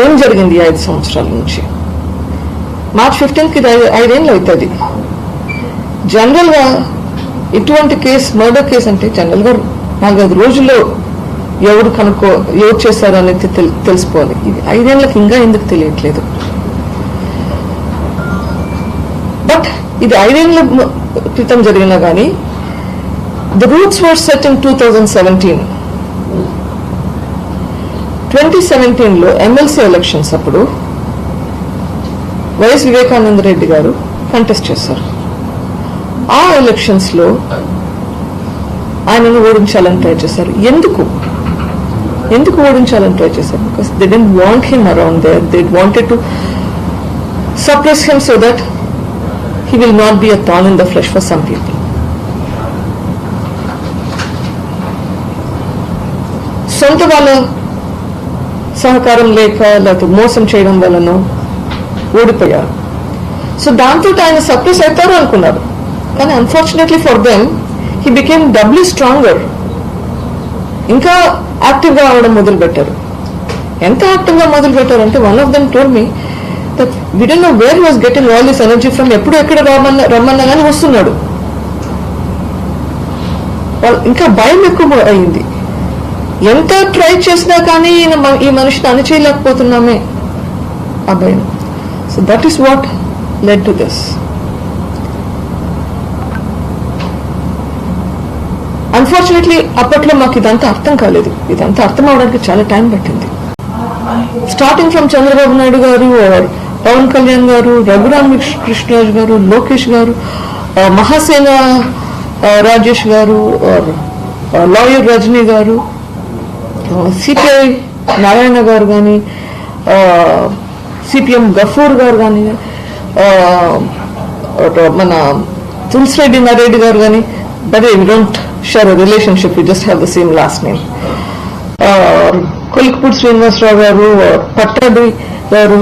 ఏం జరిగింది ఐదు సంవత్సరాల నుంచి? మార్చ్ ఫిఫ్టీన్త్కి ఇది ఐదేళ్ళు అవుతుంది జనరల్గా ఇటువంటి కేసు మర్డర్ కేసు అంటే జనరల్గా నాలుగైదు రోజుల్లో ఎవరు కనుక్కో ఎవరు చేశారు అనేది తెలిసిపోవాలి ఇది ఐదేళ్ళకి ఇంకా ఎందుకు తెలియట్లేదు? బట్ ఇది ఐదేళ్ళ క్రితం జరిగినా కానీ the roots were set in two thousand seventeen. Twenty సెవెంటీన్లో ఎమ్మెల్సీ ఎలక్షన్స్ అప్పుడు వైఎస్ వివేకానంద రెడ్డి గారు కంటెస్ట్ చేశారు. ఆ ఎలక్షన్స్లో ఆయనను ఓడించాలని ట్రై చేశారు. ఎందుకు? ఎందుకు ఓడించాలని ట్రై చేశారు? Because they don't want him around there they wanted to suppress him so that he will not be a thorn in the flesh for some people సొంత వాళ్ళ సహకారం లేక లేకపోతే మోసం చేయడం వలన ఓడిపోయారు సో దాంతో ఆయన సక్సెస్ అవుతారు అనుకున్నారు. కానీ unfortunately for them he became doubly stronger ఇంకా యాక్టివ్గా అవడం మొదలు పెట్టారు ఎంత యాక్టివ్గా మొదలు పెట్టారంటే one of them told me that we know where was getting all this energy from ఎప్పుడు ఎక్కడ రమ్మన్నా రమ్మన్నా కానీ వస్తున్నాడు. వాళ్ళు ఇంకా భయం ఎక్కువ అయింది. ఎంత ట్రై చేసినా కానీ ఈయన ఈ మనిషిని అణిచేయలేకపోతున్నామే ఆ భయం so that is what led to this unfortunately అప్పట్లో మాకు ఇదంతా అర్థం కాలేదు. ఇదంతా అర్థం అవడానికి చాలా టైం పట్టింది. స్టార్టింగ్ ఫ్రమ్ చంద్రబాబు నాయుడు గారు పవన్ కళ్యాణ్ గారు రఘురామ్ కృష్ణరాజు గారు లోకేష్ గారు మహాసేన రాజేష్ గారు లాయర్ రజనీ గారు సిపిఐ నారాయణ గారు కానీ సిపిఎం గఫూర్ గారు కానీ మన తులసిరెడ్డి నారెడ్డి గారు కానీ but we don't share relationship you just have the same last name Kolikapudi Srinivasarao garu Pattadi garu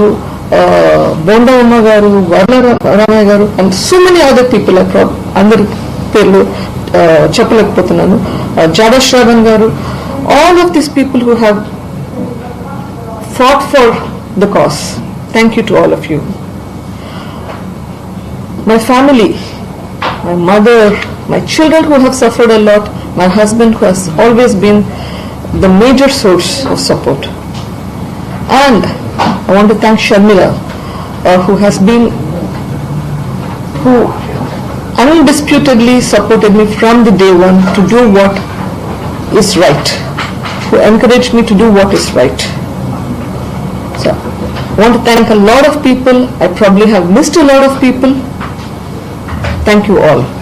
Bondamma garu Varla Ramaiah garu and so many other people అందరి పేర్లు చెప్పలేకపోతున్నాను. జాడ శ్రావణ్ గారు all of these people who have fought for the cause. Thank you to all of you. My family, my mother, my children who have suffered a lot, my husband who has always been the major source of support. And I want to thank Sharmila, uh, who has been, who undisputedly supported me from the day one to do what is right who encouraged me to do what is right. So, I want to thank a lot of people. I probably have missed a lot of people. Thank you all.